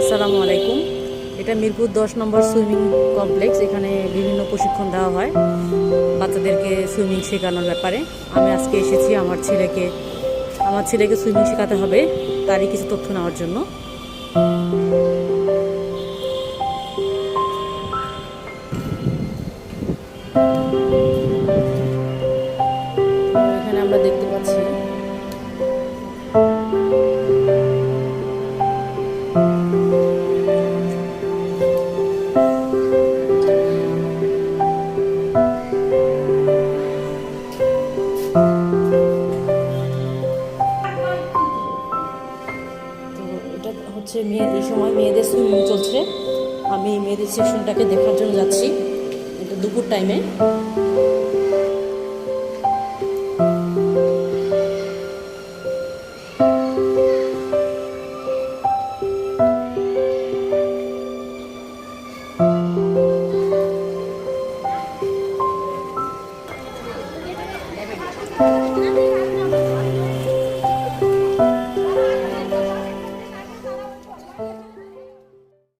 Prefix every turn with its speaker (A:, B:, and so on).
A: আসসালামু আলাইকুম। এটা মিরপুর দশ নম্বর সুইমিং কমপ্লেক্স, এখানে বিভিন্ন প্রশিক্ষণ দেওয়া হয় বাচ্চাদেরকে সুইমিং শেখানোর ব্যাপারে। আমি আজকে এসেছি আমার ছেলেকে। আমার ছেলেকে সুইমিং শেখাতে হবে, তারই কিছু তথ্য নেওয়ার জন্য। এখানে আমরা দেখতে পাচ্ছি হচ্ছে মেয়েদের এই সময়, মেয়েদের সুইমিং চলছে। আমি মেয়েদের সেকশনটাকে দেখার জন্য যাচ্ছি। এটা দুপুর টাইমে Thank you.